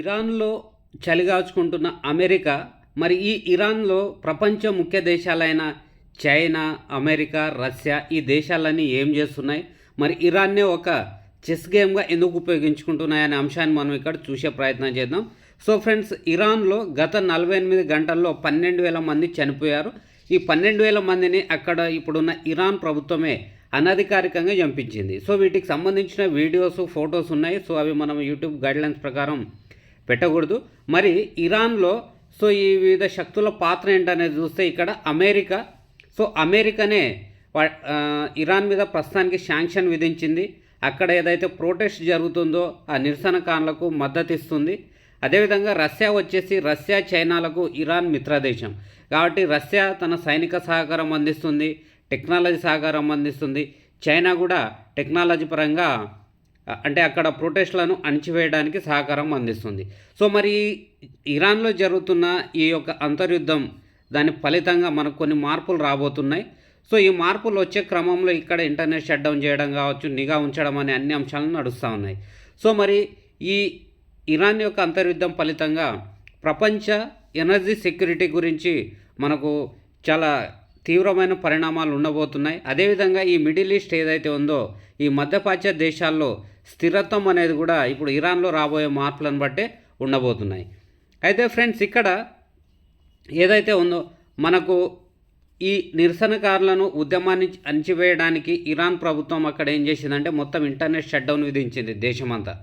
ఇరాన్లో చలిగాచుకుంటున్న అమెరికా మరి ఈ ఇరాన్లో ప్రపంచ ముఖ్య దేశాలైన చైనా అమెరికా రష్యా ఈ దేశాలన్నీ ఏం చేస్తున్నాయి? మరి ఇరాన్నే ఒక చెస్ గేమ్గా ఎందుకు ఉపయోగించుకుంటున్నాయనే అంశాన్ని మనం ఇక్కడ చూసే ప్రయత్నం చేద్దాం. సో ఫ్రెండ్స్ ఇరాన్లో గత నలభై ఎనిమిది గంటల్లో పన్నెండు వేల మంది చనిపోయారు. ఈ పన్నెండు వేల మందిని అక్కడ ఇప్పుడున్న ఇరాన్ ప్రభుత్వమే అనధికారికంగా చంపించింది. సో వీటికి సంబంధించిన వీడియోస్ ఫొటోస్ ఉన్నాయి. సో అవి మనం యూట్యూబ్ గైడ్లైన్స్ ప్రకారం పెట్టకూడదు. మరి ఇరాన్లో సో ఈ వివిధ శక్తుల పాత్ర ఏంటనేది చూస్తే ఇక్కడ అమెరికా సో అమెరికానే ఇరాన్ మీద ప్రస్తుతానికి శాంక్షన్ విధించింది. అక్కడ ఏదైతే ప్రొటెస్ట్ జరుగుతుందో ఆ నిరసనకారులకు మద్దతు ఇస్తుంది. అదేవిధంగా రష్యా వచ్చేసి రష్యా చైనాలకు ఇరాన్ మిత్రదేశం. కాబట్టి రష్యా తన సైనిక సహకారం అందిస్తుంది టెక్నాలజీ సహకారం అందిస్తుంది. చైనా కూడా టెక్నాలజీ పరంగా అంటే అక్కడ ప్రొటెస్ట్లను అణిచివేయడానికి సహకారం అందిస్తుంది. సో మరి ఇరాన్లో జరుగుతున్న ఈ యొక్క అంతర్యుద్ధం దాని ఫలితంగా మనకు కొన్ని మార్పులు రాబోతున్నాయి. సో ఈ మార్పులు వచ్చే క్రమంలో ఇక్కడ ఇంటర్నెట్ షట్ డౌన్ చేయడం కావచ్చు నిఘా ఉంచడం అనే అన్ని అంశాలు నడుస్తూ ఉన్నాయి. సో మరి ఈ ఇరాన్ యొక్క అంతర్యుద్ధం ఫలితంగా ప్రపంచ ఎనర్జీ సెక్యూరిటీ గురించి మనకు చాలా తీవ్రమైన పరిణామాలు ఉండబోతున్నాయి. అదేవిధంగా ఈ మిడిల్ ఈస్ట్ ఏదైతే ఉందో ఈ మధ్యప్రాచ్య దేశాల్లో స్థిరత్వం అనేది కూడా ఇప్పుడు ఇరాన్లో రాబోయే మార్పులను బట్టే ఉండబోతున్నాయి. అయితే ఫ్రెండ్స్ ఇక్కడ ఏదైతే ఉందో మనకు ఈ నిరసనకారులను ఉద్యమాన్ని అణిచివేయడానికి ఇరాన్ ప్రభుత్వం అక్కడ ఏం చేసిందంటే మొత్తం ఇంటర్నెట్ షట్డౌన్ విధించింది దేశమంతా.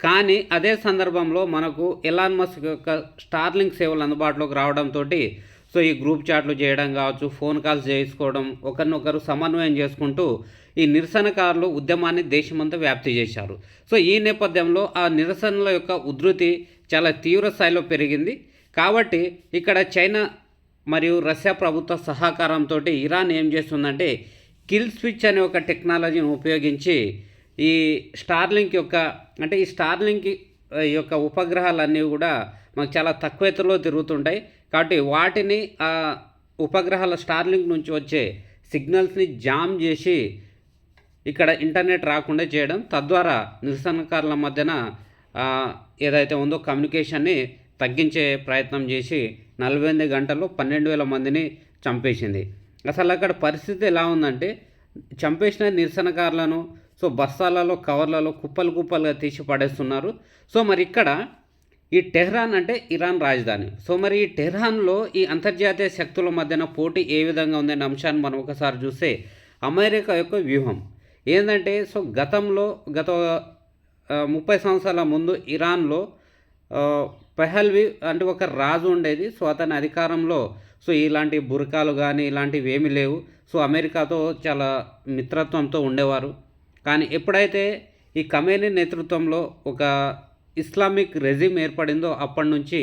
కానీ అదే సందర్భంలో మనకు ఎలాన్ మస్క్ యొక్క స్టార్లింగ్ సేవలు అందుబాటులోకి రావడంతో సో ఈ గ్రూప్ చాట్లు చేయడం కావచ్చు ఫోన్ కాల్స్ చేసుకోవడం ఒకరినొకరు సమన్వయం చేసుకుంటూ ఈ నిరసనకారులు ఉద్యమాన్ని దేశమంతా వ్యాప్తి చేశారు. సో ఈ నేపథ్యంలో ఆ నిరసనల యొక్క ఉధృతి చాలా తీవ్ర స్థాయిలో పెరిగింది. కాబట్టి ఇక్కడ చైనా మరియు రష్యా ప్రభుత్వ సహకారంతో ఇరాన్ ఏం చేస్తుందంటే కిల్ స్విచ్ అనే ఒక టెక్నాలజీని ఉపయోగించి ఈ స్టార్లింక్ యొక్క అంటే ఈ స్టార్లింక్ యొక్క ఉపగ్రహాలన్నీ కూడా మాకు చాలా తక్కువ ఎత్తులో తిరుగుతుంటాయి. కాబట్టి వాటిని ఆ ఉపగ్రహాల స్టార్లింక్ నుంచి వచ్చే సిగ్నల్స్ని జామ్ చేసి ఇక్కడ ఇంటర్నెట్ రాకుండా చేయడం తద్వారా నిరసనకారుల మధ్యన ఏదైతే ఉందో కమ్యూనికేషన్ని తగ్గించే ప్రయత్నం చేసి నలభై ఎనిమిది గంటల్లో పన్నెండు వేల మందిని చంపేసింది. అసలు అక్కడ పరిస్థితి ఎలా ఉందంటే చంపేసిన నిరసనకారులను సో బస్తాలలో కవర్లలో కుప్పలు కుప్పలుగా తీసి పడేస్తున్నారు. సో మరి ఇక్కడ ఈ టెహ్రాన్ అంటే ఇరాన్ రాజధాని. సో మరి ఈ టెహ్రాన్లో ఈ అంతర్జాతీయ శక్తుల మధ్యన పోటీ ఏ విధంగా ఉందనే అంశాన్ని మనం ఒకసారి చూస్తే అమెరికా యొక్క వ్యూహం. ఏంటంటే సో గతంలో గత ముప్పై సంవత్సరాల ముందు ఇరాన్లో పెహల్వి అంటే ఒక రాజు ఉండేది. సో అతని అధికారంలో సో ఇలాంటి బురకాలు కానీ ఇలాంటివి ఏమీ లేవు. సో అమెరికాతో చాలా మిత్రత్వంతో ఉండేవారు. కానీ ఎప్పుడైతే ఈ కమేని నేతృత్వంలో ఒక ఇస్లామిక్ రెజిమ్ ఏర్పడిందో అప్పటి నుంచి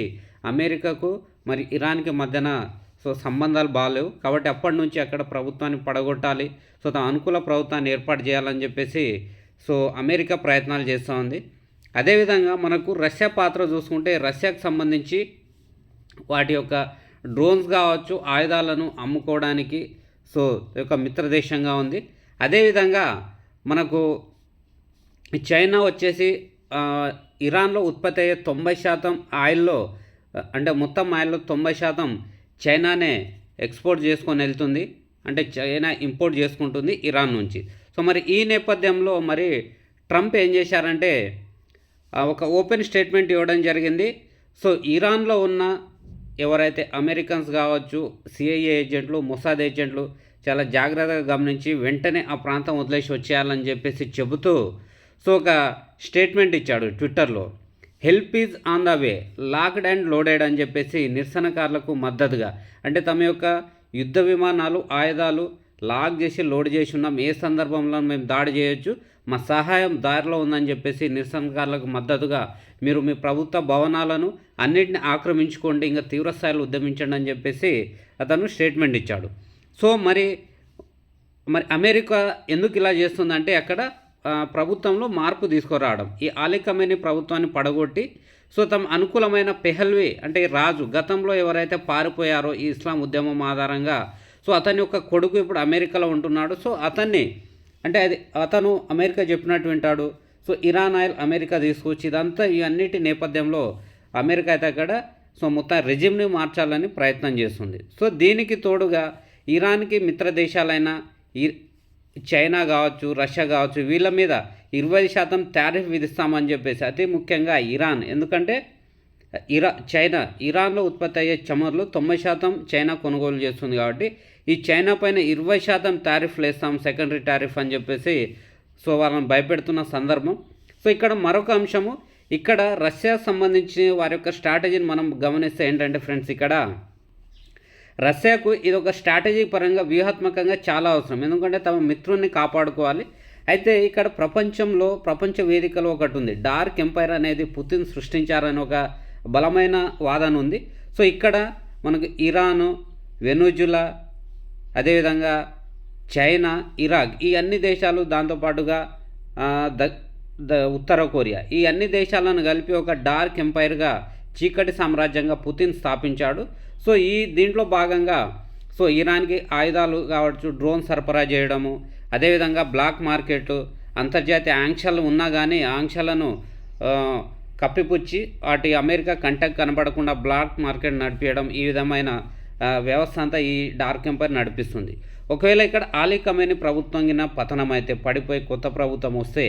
అమెరికాకు మరి ఇరాన్కి మధ్యన సో సంబంధాలు బాగాలేవు కాబట్టి అప్పటి నుంచి అక్కడ ప్రభుత్వాన్ని పడగొట్టాలి. సో తన అనుకూల ప్రభుత్వాన్ని ఏర్పాటు చేయాలని చెప్పేసి సో అమెరికా ప్రయత్నాలు చేస్తూ ఉంది. అదేవిధంగా మనకు రష్యా పాత్ర చూసుకుంటే రష్యాకు సంబంధించి వాటి యొక్క డ్రోన్స్ కావచ్చు ఆయుధాలను అమ్ముకోవడానికి సో యొక్క మిత్రదేశంగా ఉంది. అదేవిధంగా మనకు చైనా వచ్చేసి ఇరాన్లో ఉత్పత్తి అయ్యే తొంభై శాతం ఆయిల్లో అంటే మొత్తం ఆయిల్లో తొంభై శాతం చైనానే ఎక్స్పోర్ట్ చేసుకొని వెళ్తుంది. అంటే చైనా ఇంపోర్ట్ చేసుకుంటుంది ఇరాన్ నుంచి. సో మరి ఈ నేపథ్యంలో మరి ట్రంప్ ఏం చేశారంటే ఒక ఓపెన్ స్టేట్మెంట్ ఇవ్వడం జరిగింది. సో ఇరాన్లో ఉన్న ఎవరైతే అమెరికన్స్ కావచ్చు సిఐఏ ఏజెంట్లు మొసాద్ ఏజెంట్లు చాలా జాగ్రత్తగా గమనించి వెంటనే ఆ ప్రాంతం వదిలేసి వచ్చేయాలని చెప్పేసి చెబుతూ సో ఒక స్టేట్మెంట్ ఇచ్చాడు ట్విట్టర్లో help is on the way locked and loaded అని చెప్పేసి నిరసనకారులకు మద్దతుగా. అంటే తమ యొక్క యుద్ధ విమానాలు ఆయుధాలు లాక్ చేసి లోడ్ చేసి ఉన్నాం. ఏ సందర్భంలో మేము దాడి చేయొచ్చు? మా సహాయం దారిలో ఉందని చెప్పేసి నిరసనకారులకు మద్దతుగా మీరు మీ ప్రభుత్వ భవనాలను అన్నిటిని ఆక్రమించుకోండి ఇంకా తీవ్రస్థాయిలో ఉద్యమించండి అని చెప్పేసి అతను స్టేట్మెంట్ ఇచ్చాడు. సో మరి మరి అమెరికా ఎందుకు ఇలా చేస్తుందంటే అక్కడ ప్రభుత్వంలో మార్పు తీసుకురావడం. ఈ ఆలికమైన ప్రభుత్వాన్ని పడగొట్టి సో తమ అనుకూలమైన పెహల్వే అంటే రాజు గతంలో ఎవరైతే పారిపోయారో ఈ ఇస్లాం ఉద్యమం ఆధారంగా సో అతని యొక్క కొడుకు ఇప్పుడు అమెరికాలో ఉంటున్నాడు. సో అతన్ని అంటే అది అతను అమెరికా చెప్పినట్టు వింటాడు. సో ఇరాన్ ఆయిల్ అమెరికా తీసుకొచ్చి ఇదంతా ఈ అన్నిటి నేపథ్యంలో అమెరికా అయితే అక్కడ సో మొత్తం రెజిమ్ని మార్చాలని ప్రయత్నం చేస్తుంది. సో దీనికి తోడుగా ఇరాన్కి మిత్ర దేశాలైన ఈ చైనా కావచ్చు రష్యా కావచ్చు వీళ్ళ మీద ఇరవై శాతం టారిఫ్ విధిస్తామని చెప్పేసి అతి ముఖ్యంగా ఇరాన్. ఎందుకంటే ఇరా చైనా ఇరాన్లో ఉత్పత్తి అయ్యే చమురులు తొంభై శాతం చైనా కొనుగోలు చేస్తుంది కాబట్టి ఈ చైనా పైన ఇరవై శాతం టారిఫ్లు వేస్తాం సెకండరీ టారిఫ్ అని చెప్పేసి సో వాళ్ళని భయపెడుతున్న సందర్భం. సో ఇక్కడ మరొక అంశము ఇక్కడ రష్యా సంబంధించి వారి యొక్క స్ట్రాటజీని మనం గమనిస్తే ఏంటంటే ఫ్రెండ్స్ ఇక్కడ రష్యాకు ఇది ఒక స్ట్రాటజీ పరంగా వ్యూహాత్మకంగా చాలా అవసరం. ఎందుకంటే తమ మిత్రుల్ని కాపాడుకోవాలి. అయితే ఇక్కడ ప్రపంచంలో ప్రపంచ వేదికలో ఒకటి ఉంది. డార్క్ ఎంపైర్ అనేది పుతిన్ సృష్టించారని ఒక బలమైన వాదన ఉంది. సో ఇక్కడ మనకు ఇరాను వెనుజులా అదేవిధంగా చైనా ఇరాక్ ఈ అన్ని దేశాలు దాంతోపాటుగా ద ద ఉత్తర కొరియా ఈ అన్ని దేశాలను కలిపి ఒక డార్క్ ఎంపైర్గా చీకటి సామ్రాజ్యంగా పుతిన్ స్థాపించాడు. సో ఈ దీంట్లో భాగంగా సో ఇరాన్కి ఆయుధాలు కావచ్చు డ్రోన్ సరఫరా చేయడము అదేవిధంగా బ్లాక్ మార్కెట్ అంతర్జాతీయ ఆంక్షలు ఉన్నా కానీ ఆంక్షలను కప్పిపుచ్చి వాటి అమెరికా కంటకు కనబడకుండా బ్లాక్ మార్కెట్ నడిపించడం ఈ విధమైన వ్యవస్థ అంతా ఈ డార్క్ ఎంపైర్ నడిపిస్తుంది. ఒకవేళ ఇక్కడ ఆలీ కమేని ప్రభుత్వం కింద పతనం అయితే పడిపోయి కొత్త ప్రభుత్వం వస్తే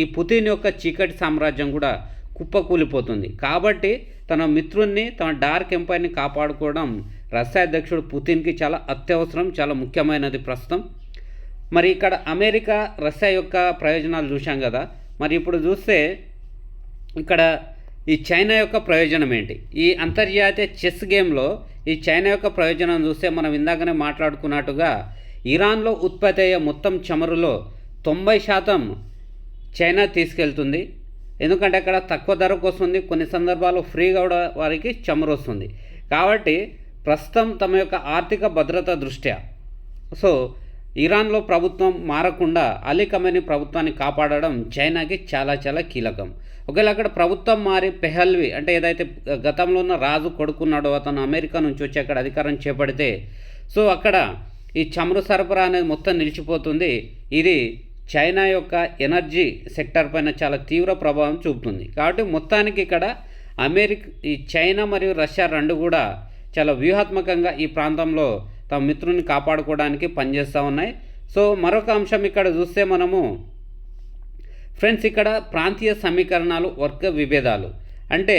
ఈ పుతిన్ యొక్క చీకటి సామ్రాజ్యం కూడా కుప్పకూలిపోతుంది. కాబట్టి తన మిత్రుణ్ణి తన డార్క్ ఎంపైర్ని కాపాడుకోవడం రష్యా అధ్యక్షుడు పుతిన్కి చాలా అత్యవసరం చాలా ముఖ్యమైనది ప్రస్తుతం. మరి ఇక్కడ అమెరికా రష్యా యొక్క ప్రయోజనాలు చూశాం కదా. మరి ఇప్పుడు చూస్తే ఇక్కడ ఈ చైనా యొక్క ప్రయోజనం ఏంటి? ఈ అంతర్జాతీయ చెస్ గేమ్లో ఈ చైనా యొక్క ప్రయోజనం చూస్తే మనం ఇందాకనే మాట్లాడుకున్నట్టుగా ఇరాన్లో ఉత్పత్తి అయ్యే మొత్తం చమురులో తొంభై శాతం చైనా తీసుకెళ్తుంది. ఎందుకంటే అక్కడ తక్కువ ధరకు వస్తుంది కొన్ని సందర్భాల్లో ఫ్రీగా కూడా వారికి చమురు వస్తుంది. కాబట్టి ప్రస్తుతం తమ యొక్క ఆర్థిక భద్రత దృష్ట్యా. సో ఇరాన్లో ప్రభుత్వం మారకుండా అలీ ప్రభుత్వాన్ని కాపాడడం చైనాకి చాలా చాలా కీలకం. ఒకవేళ అక్కడ ప్రభుత్వం మారి పెహల్వి అంటే ఏదైతే గతంలో ఉన్న రాజు కొడుకున్నాడో అతను అమెరికా నుంచి వచ్చి అక్కడ అధికారం చేపడితే సో అక్కడ ఈ చమురు సరఫరా అనేది మొత్తం నిలిచిపోతుంది. ఇది చైనా యొక్క ఎనర్జీ సెక్టర్ పైన చాలా తీవ్ర ప్రభావం చూపుతుంది. కాబట్టి మొత్తానికి ఇక్కడ అమెరికా ఈ చైనా మరియు రష్యా రెండు కూడా చాలా వ్యూహాత్మకంగా ఈ ప్రాంతంలో తమ మిత్రుని కాపాడుకోవడానికి పనిచేస్తూ ఉన్నాయి. సో మరొక అంశం ఇక్కడ చూస్తే మనము ఫ్రెండ్స్ ఇక్కడ ప్రాంతీయ సమీకరణాలు వర్గ విభేదాలు. అంటే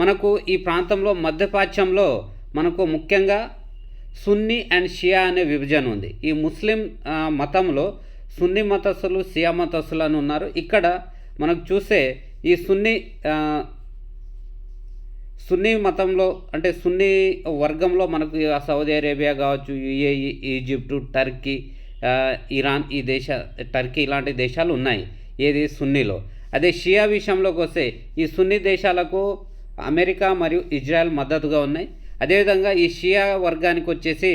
మనకు ఈ ప్రాంతంలో మధ్యపాచ్యంలో మనకు ముఖ్యంగా సున్నీ అండ్ షియా అనే విభజన ఉంది. ఈ ముస్లిం మతంలో సున్నీ మతస్థులు సియా మతస్థులు అని ఉన్నారు. ఇక్కడ మనకు చూస్తే ఈ సున్నీ సున్నీ మతంలో అంటే సున్నీ వర్గంలో మనకు సౌదీ అరేబియా కావచ్చు యుఏఈ ఈజిప్టు టర్కీ ఇరాన్ ఈ దేశ టర్కీ ఇలాంటి దేశాలు ఉన్నాయి. ఏది? సున్నీలో. అదే షియా విషయంలోకి వస్తే ఈ సున్నీ దేశాలకు అమెరికా మరియు ఇజ్రాయెల్ మద్దతుగా ఉన్నాయి. అదేవిధంగా ఈ షియా వర్గానికి వచ్చేసి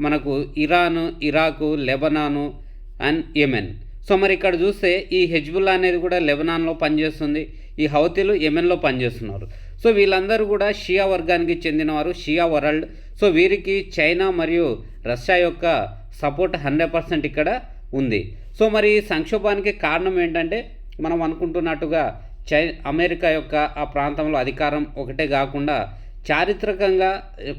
మనకు Iran Iraq Lebanon and Yemen. So మరి ఇక్కడ చూస్తే ఈ హెజ్బుల్లా అనేది కూడా లెబనాన్లో పనిచేస్తుంది ఈ హౌతీలు యెమెన్లో పనిచేస్తున్నారు. సో వీళ్ళందరూ కూడా షియా వర్గానికి చెందినవారు షియా వరల్డ్. సో వీరికి చైనా మరియు రష్యా యొక్క సపోర్ట్ హండ్రెడ్ పర్సెంట్ ఇక్కడ ఉంది. సో మరి ఈ సంక్షోభానికి కారణం ఏంటంటే మనం అనుకుంటున్నట్టుగా చై అమెరికా యొక్క ఆ ప్రాంతంలో అధికారం ఒకటే కాకుండా చారిత్రకంగా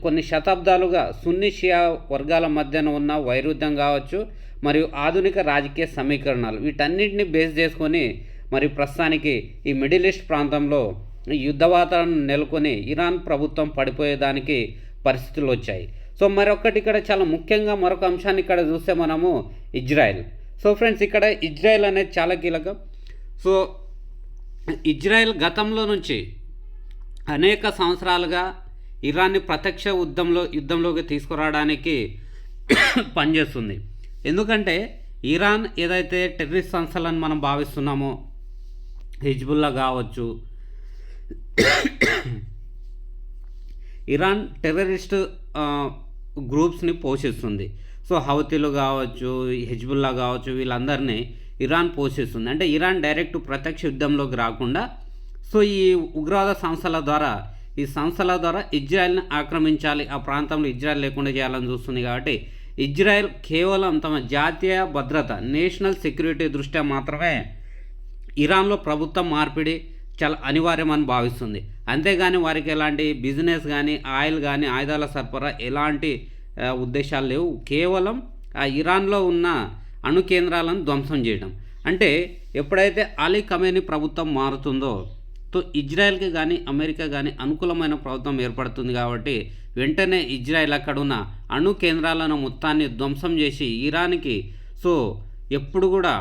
కొన్ని శతాబ్దాలుగా సున్ని షియా వర్గాల మధ్యన ఉన్న వైరుధ్యం కావచ్చు మరియు ఆధునిక రాజకీయ సమీకరణాలు. వీటన్నిటిని బేస్ చేసుకొని మరి ప్రస్తుతానికి ఈ మిడిల్ ఈస్ట్ ప్రాంతంలో యుద్ధ వాతావరణం నెలకొని ఇరాన్ ప్రభుత్వం పడిపోయేదానికి పరిస్థితులు వచ్చాయి. సో మరొకటి ఇక్కడ చాలా ముఖ్యంగా మరొక అంశాన్ని ఇక్కడ చూస్తే మనము ఇజ్రాయెల్. సో ఫ్రెండ్స్ ఇక్కడ ఇజ్రాయెల్ అనేది చాలా కీలకం. సో ఇజ్రాయెల్ గతంలో నుంచి అనేక సంవత్సరాలుగా ఇరాన్ని ప్రత్యక్ష యుద్ధంలో యుద్ధంలోకి తీసుకురావడానికి పనిచేస్తుంది. ఎందుకంటే ఇరాన్ ఏదైతే టెర్రరిస్ట్ సంస్థలను మనం భావిస్తున్నామో హిజ్బుల్లా కావచ్చు ఇరాన్ టెర్రరిస్ట్ గ్రూప్స్ని పోషిస్తుంది. సో హౌతీలు కావచ్చు హెజ్బుల్లా కావచ్చు వీళ్ళందరినీ ఇరాన్ పోషిస్తుంది. అంటే ఇరాన్ డైరెక్ట్ ప్రత్యక్ష యుద్ధంలోకి రాకుండా సో ఈ ఉగ్రవాద సంస్థల ద్వారా ఈ సంస్థల ద్వారా ఇజ్రాయెల్ని ఆక్రమించాలి. ఆ ప్రాంతంలో ఇజ్రాయెల్ లేకుండా చేయాలని చూస్తుంది కాబట్టి ఇజ్రాయెల్ కేవలం తమ జాతీయ భద్రత నేషనల్ సెక్యూరిటీ దృష్ట్యా మాత్రమే ఇరాన్లో ప్రభుత్వం మార్పిడి చాలా అనివార్యమని భావిస్తుంది. అంతేగాని వారికి ఎలాంటి బిజినెస్ కానీ ఆయిల్ కానీ ఆయుధాల సరఫరా ఎలాంటి ఉద్దేశాలు లేవు. కేవలం ఆ ఇరాన్లో ఉన్న అణు కేంద్రాలను ధ్వంసం చేయడం. అంటే ఎప్పుడైతే అలీ కమేని ప్రభుత్వం మారుతుందో తో ఇజ్రాయెల్కి కానీ అమెరికా కానీ అనుకూలమైన ప్రభుత్వం ఏర్పడుతుంది కాబట్టి వెంటనే ఇజ్రాయెల్ అక్కడున్న అణు కేంద్రాలను మొత్తాన్ని ధ్వంసం చేసి ఇరాన్కి సో ఎప్పుడు కూడా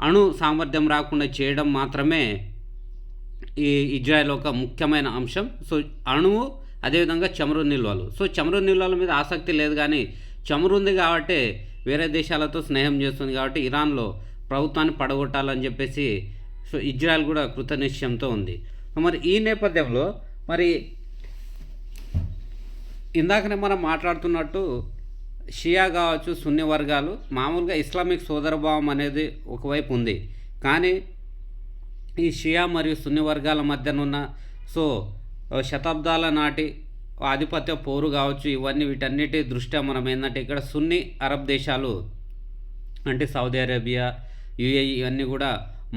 అణు సామర్థ్యం రాకుండా చేయడం మాత్రమే ఈ ఇజ్రాయెల్ ఒక ముఖ్యమైన అంశం. సో అణువు అదేవిధంగా చమురు నిల్వలు. సో చమురు నిల్వల మీద ఆసక్తి లేదు కానీ చమురు ఉంది కాబట్టి వేరే దేశాలతో స్నేహం చేస్తుంది కాబట్టి ఇరాన్లో ప్రభుత్వాన్ని పడగొట్టాలని చెప్పేసి సో ఇజ్రాయెల్ కూడా కృతనిశ్చయంతో ఉంది. మరి ఈ నేపథ్యంలో మరి ఇందాకనే మనం మాట్లాడుతున్నట్టు షియా కావచ్చు సున్ని వర్గాలు మామూలుగా ఇస్లామిక్ సోదరభావం అనేది ఒకవైపు ఉంది. కానీ ఈ షియా మరియు సున్ని వర్గాల మధ్యనున్న సో శతాబ్దాల నాటి ఆధిపత్య పోరు కావచ్చు ఇవన్నీ వీటన్నిటి దృష్ట్యా మనం ఏంటంటే ఇక్కడ సున్ని అరబ్ దేశాలు అంటే సౌదీ అరేబియా యుఏఈ ఇవన్నీ కూడా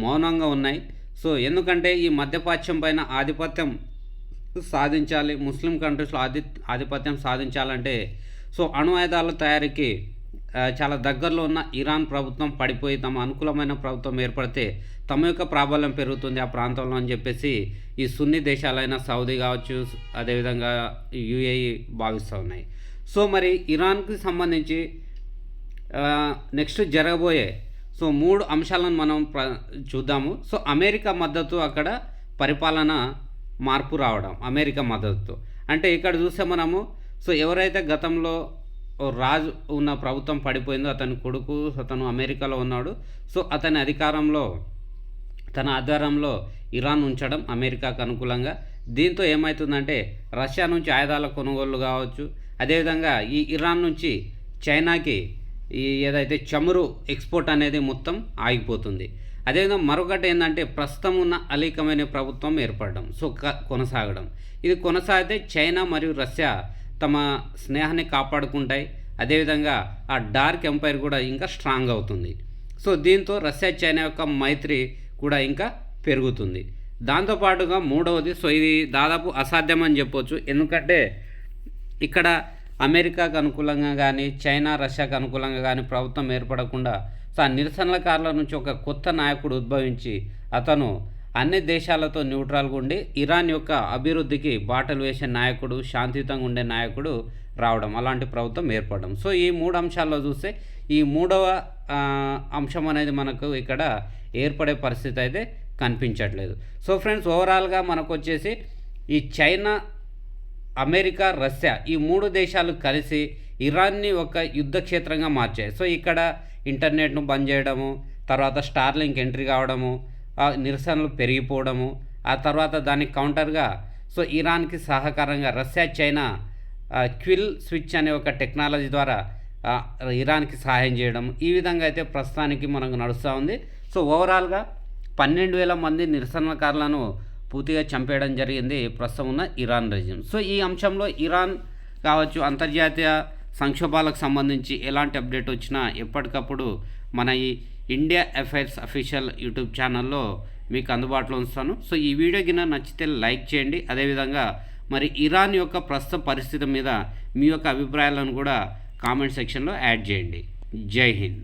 మౌనంగా ఉన్నాయి. సో ఎందుకంటే ఈ మధ్యపాచ్యం పైన ఆధిపత్యం సాధించాలి ముస్లిం కంట్రీస్లో ఆధి ఆధిపత్యం సాధించాలంటే సో అణు ఆయుధాల తయారీకి చాలా దగ్గరలో ఉన్న ఇరాన్ ప్రభుత్వం పడిపోయి తమ అనుకూలమైన ప్రభుత్వం ఏర్పడితే తమ యొక్క ప్రాబల్యం పెరుగుతుంది ఆ ప్రాంతంలో అని చెప్పేసి ఈ సున్ని దేశాలైన సౌదీ కావచ్చు అదేవిధంగా యుఏఈ భావిస్తూ ఉన్నాయి. సో మరి ఇరాన్కి సంబంధించి నెక్స్ట్ జరగబోయే సో మూడు అంశాలను మనం ప్ర చూద్దాము. సో అమెరికా మద్దతు అక్కడ పరిపాలన మార్పు రావడం అమెరికా మద్దతుతో అంటే ఇక్కడ చూస్తే మనము సో ఎవరైతే గతంలో ఓ రాజు ఉన్న ప్రభుత్వం పడిపోయిందో అతని కొడుకు అతను అమెరికాలో ఉన్నాడు. సో అతని అధికారంలో తన ఆధారంలో ఇరాన్ ఉంచడం అమెరికాకు అనుకూలంగా. దీంతో ఏమవుతుందంటే రష్యా నుంచి ఆయుధాల కొనుగోలు కావచ్చు. అదేవిధంగా ఈ ఇరాన్ నుంచి చైనాకి ఈ ఏదైతే చమురు ఎక్స్పోర్ట్ అనేది మొత్తం ఆగిపోతుంది. అదేవిధంగా మరొకటి ఏంటంటే ప్రస్తుతం ఉన్న అలీకమైన ప్రభుత్వం ఏర్పడడం సో క- కొనసాగడం. ఇది కొనసాగితే చైనా మరియు రష్యా తమ స్నేహాన్ని కాపాడుకుంటాయి. అదేవిధంగా ఆ డార్క్ ఎంపైర్ కూడా ఇంకా స్ట్రాంగ్ అవుతుంది. సో దీంతో రష్యా చైనా యొక్క మైత్రి కూడా ఇంకా పెరుగుతుంది. దాంతోపాటుగా మూడవది సో ఇది దాదాపు అసాధ్యం అని చెప్పొచ్చు. ఎందుకంటే ఇక్కడ అమెరికాకు అనుకూలంగా కానీ చైనా రష్యాకు అనుకూలంగా కానీ ప్రభుత్వం ఏర్పడకుండా సో ఆ నిరసనలకారుల నుంచి ఒక కొత్త నాయకుడు ఉద్భవించి అతను అన్ని దేశాలతో న్యూట్రల్గా ఉండి ఇరాన్ యొక్క అభివృద్ధికి బాటలు వేసే నాయకుడు శాంతియుతంగా ఉండే నాయకుడు రావడం అలాంటి ప్రభుత్వం ఏర్పడడం. సో ఈ మూడు అంశాల్లో చూస్తే ఈ మూడవ అంశం అనేది మనకు ఇక్కడ ఏర్పడే పరిస్థితి అయితే కనిపించట్లేదు. సో ఫ్రెండ్స్ ఓవరాల్గా మనకు వచ్చేసి ఈ చైనా అమెరికా రష్యా ఈ మూడు దేశాలు కలిసి ఇరాన్ని ఒక యుద్ధ క్షేత్రంగా మార్చాయి. సో ఇక్కడ ఇంటర్నెట్ను బంద్ చేయడము తర్వాత స్టార్లింక్ ఎంట్రీ కావడము ఆ నిరసనలు పెరిగిపోవడము ఆ తర్వాత దానికి కౌంటర్గా సో ఇరాన్కి సహకారంగా రష్యా చైనా క్విల్ స్విచ్ అనే ఒక టెక్నాలజీ ద్వారా ఇరాన్కి సహాయం చేయడం ఈ విధంగా అయితే ప్రస్తుతానికి మనకు నడుస్తూ ఉంది. సో ఓవరాల్గా పన్నెండు వేల మంది నిరసనకారులను పూర్తిగా చంపేయడం జరిగింది ప్రస్తుతం ఉన్న ఇరాన్ రెజిమ్. సో ఈ అంశంలో ఇరాన్ కావచ్చు అంతర్జాతీయ సంక్షోభాలకు సంబంధించి ఎలాంటి అప్డేట్ వచ్చినా ఎప్పటికప్పుడు మన ఈ ఇండియా అఫైర్స్ అఫీషియల్ యూట్యూబ్ ఛానల్లో మీకు అందుబాటులో ఉంచుతాను. సో ఈ వీడియో కింద నచ్చితే లైక్ చేయండి. అదేవిధంగా మరి ఇరాన్ యొక్క ప్రస్తుత పరిస్థితి మీద మీ యొక్క అభిప్రాయాలను కూడా కామెంట్ సెక్షన్లో యాడ్ చేయండి. జై హింద్.